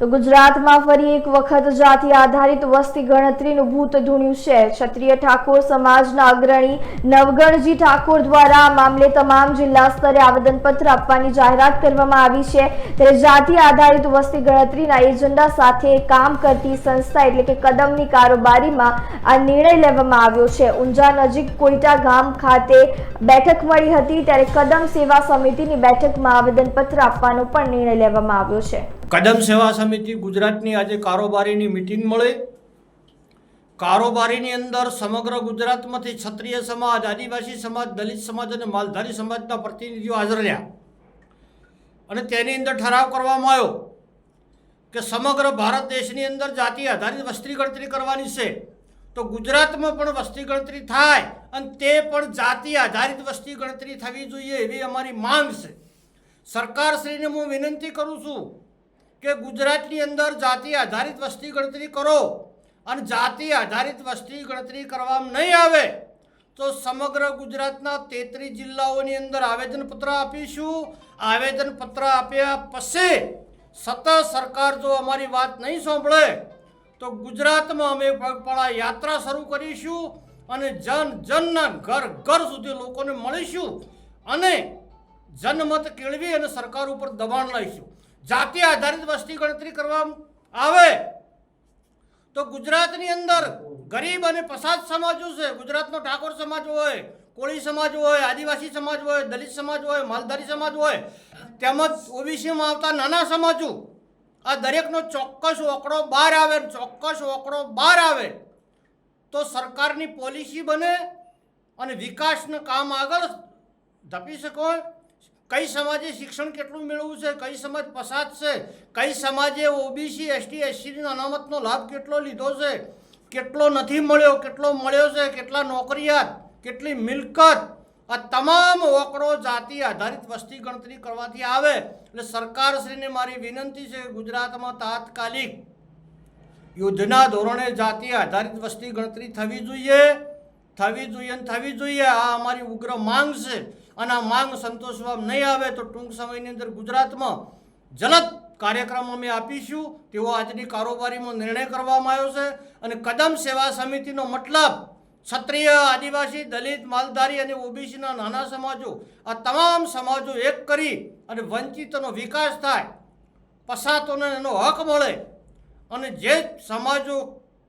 તો ગુજરાતમાં ફરી એક વખત જાતિ આધારિત વસ્તી ગણતરીનું ભૂત ધૂણ્યું છે. ક્ષત્રિય ઠાકોર સમાજના અગ્રણી નવગણજી ઠાકોર દ્વારા આ મામલે તમામ જિલ્લા સ્તરે આવેદનપત્ર આપવાની જાહેરાત કરવામાં આવી છે. ત્યારે જાતિ આધારિત વસ્તી ગણતરીના એજન્ડા સાથે કામ કરતી સંસ્થા એટલે કે કદમની કારોબારીમાં આ નિર્ણય લેવામાં આવ્યો છે. ઊંઝા નજીક કોઈટા ગામ ખાતે બેઠક મળી હતી ત્યારે કદમ સેવા સમિતિની બેઠકમાં આવેદનપત્ર આપવાનો પણ નિર્ણય લેવામાં આવ્યો છે. કદમ સેવા સમિતિ ગુજરાતની આજે કારોબારીની મિટિંગ મળે. કારોબારીની અંદર સમગ્ર ગુજરાતમાંથી ક્ષત્રિય સમાજ, આદિવાસી સમાજ, દલિત સમાજ અને માલધારી સમાજના પ્રતિનિધિઓ હાજર રહ્યા. અને તેની અંદર ઠરાવ કરવામાં આવ્યો કે સમગ્ર ભારત દેશની અંદર જાતિ આધારિત વસ્તી ગણતરી કરવાની છે. તો ગુજરાતમાં પણ વસ્તી ગણતરી થાય અને તે પણ જાતિ આધારિત વસ્તી ગણતરી થવી જોઈએ એવી અમારી માંગ છે. સરકારશ્રીને હું વિનંતી કરું છું કે ગુજરાતની અંદર જાતિ આધારિત વસ્તી ગણતરી કરો અને જાતિ આધારિત વસ્તી ગણતરી કરવામાં નહીં આવે, તો સમગ્ર ગુજરાતના તેત્રીસ જિલ્લાઓની અંદર આવેદનપત્ર આપીશું. આવેદનપત્ર આપ્યા પછી સતત સરકાર જો અમારી વાત નહીં સાંભળે, તો ગુજરાતમાં અમે પગપાળા યાત્રા શરૂ કરીશું અને જન જનના ઘર ઘર સુધી લોકોને મળીશું અને જનમત કેળવી અને સરકાર ઉપર દબાણ લાવીશું. જાતિ આધારિત વસ્તી ગણતરી કરવામાં આવે તો ગુજરાતની અંદર ગરીબ અને પસાદ સમાજો છે, ગુજરાતનો ઠાકોર સમાજ હોય, કોળી સમાજ હોય, આદિવાસી સમાજ હોય, દલિત સમાજ હોય, માલધારી સમાજ હોય, તેમજ ઓબીસીમાં આવતા નાના સમાજો, આ દરેકનો ચોક્કસ ઓકડો બહાર આવે ચોક્કસ ઓકડો બહાર આવે તો સરકારની પોલિસી બને અને વિકાસનું કામ આગળ ધપી શકો કઈ સમાજે શિક્ષણ કેટલું મેળવવું છે, કઈ સમાજ પસાદ છે, કઈ સમાજે ઓબીસી એસટી એસસીના અનામતનો લાભ કેટલો લીધો છે, કેટલો નથી મળ્યો, કેટલો મળ્યો છે, કેટલા નોકરિયાત, કેટલી મિલકત, આ તમામ ઓકડો જાતિ આધારિત વસ્તી ગણતરી કરવાથી આવે. એટલે સરકારશ્રીને મારી વિનંતી છે, ગુજરાતમાં તાત્કાલિક યુદ્ધના ધોરણે જાતિ આધારિત વસ્તી ગણતરી થવી જોઈએ થવી જોઈએ અને થવી જોઈએ, આ અમારી ઉગ્ર માંગ છે. અને આ માંગ સંતોષવામાં નહીં આવે તો ટૂંક સમયની અંદર ગુજરાતમાં જલદ કાર્યક્રમ અમે આપીશું. તેવો આજની કારોબારીમાં નિર્ણય કરવામાં આવ્યો છે અને કદમ સેવા સમિતિનો મતલબ ક્ષત્રિય આદિવાસી, દલિત, માલધારી અને ઓબીસીના નાના સમાજો, આ તમામ સમાજો એક કરી અને વંચિતોનો વિકાસ થાય પસાતોને એનો હક મળે. અને જે સમાજો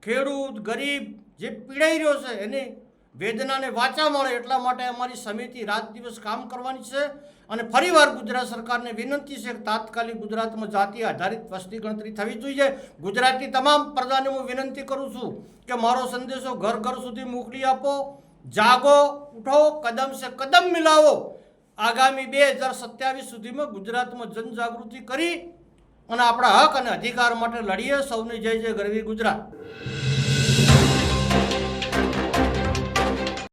ખેડૂત, ગરીબ જે પીડાઈ રહ્યો છે, એની વેદનાને વાચા મળે એટલા માટે અમારી સમિતિ રાત દિવસ કામ કરવાની છે અને ફરીવાર ગુજરાત સરકારને વિનંતી છે કે તાત્કાલિક ગુજરાતમાં જાતિ આધારિત વસ્તી ગણતરી થવી જોઈએ. ગુજરાતની તમામ પ્રજાને હું વિનંતી કરું છું કે મારો સંદેશો ઘર ઘર સુધી મોકલી આપો, જાગો, ઉઠો, કદમ સે કદમ મિલાવો. આગામી બે હજાર સત્યાવીસ સુધીમાં ગુજરાતમાં જનજાગૃતિ કરી અને આપણા હક અને અધિકાર માટે લડીએ. સૌની જય જય ગરવી ગુજરાત.